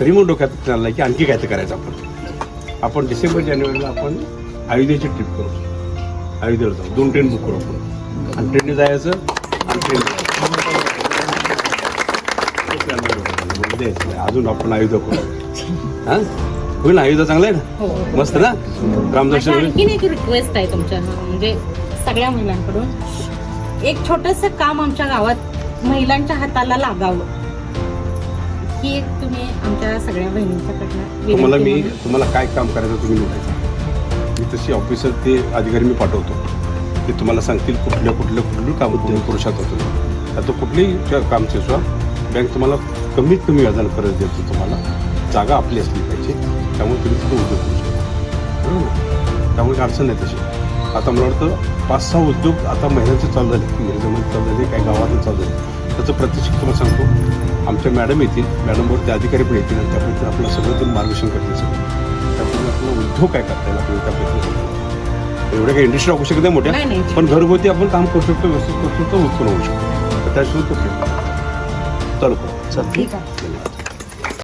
तरी मग डोक्यात चाललाय की आणखी काय तर करायचं आपण. आपण डिसेंबर जानेवारीला आपण अयोध्येची ट्रिप करू. अयोध्येला जाऊ. दोन ट्रेन बुक करू आपण. आणि ट्रेनने जायचं आणि ट्रेन. अजून आपण अयोध्या करू. हां? होईल ना? अयोध्या चांगलं आहे हो. ना मस्त ना? रामदर्शन आणखीन एक रिक्वेस्ट आहे तुमच्या म्हणजे सगळ्या महिलांकडून. एक छोटस काम आमच्या गावात महिलांच्या हाताला लागावं. ही एक तुम्ही आमच्या सगळ्या बहिणींच्याकडनं तुम्हाला मी तुम्हाला काय काम करायचं तुम्ही निवडायचं मी तशी ऑफिसर ते अधिकारी मी पाठवतो. ते तुम्हाला सांगतील कुठल्या कुठल्या कुठली काम तुम्ही करू शकता तुम्ही आता कुठलीही काम सुद्धा बँक तुम्हाला कमीत कमी व्याजानं कर्ज देतो तुम्हाला. जागा आपली असली पाहिजे. त्यामुळे तुम्ही तिथे उद्योग करू शकता. बरोबर? त्यामुळे अडचण नाही तशी. आता मला वाटतं पाच सहा उद्योग आता महिन्यांचे चालू झाले. मिरजेमध्ये चालू झाले काही गावातून चालू झाले. त्याचं प्रत्यक्ष तुम्हाला सांगतो. आमच्या मॅडम येतील. मॅडमवर ते अधिकारी पण येतील आणि त्यापैकी आपलं सगळं ते मार्गदर्शन करतील सगळं. त्यामुळे आपला उद्योग काय करता येईल आपल्याला त्यापैकी एवढे काही इंडस्ट्री होऊ शकत नाही मोठ्या. पण घरगुती आपण काम करू शकतो व्यवस्थित करू शकतो उत्पन्न होऊ शकतो. त्याशिवाय तो चालू ठीक आहे.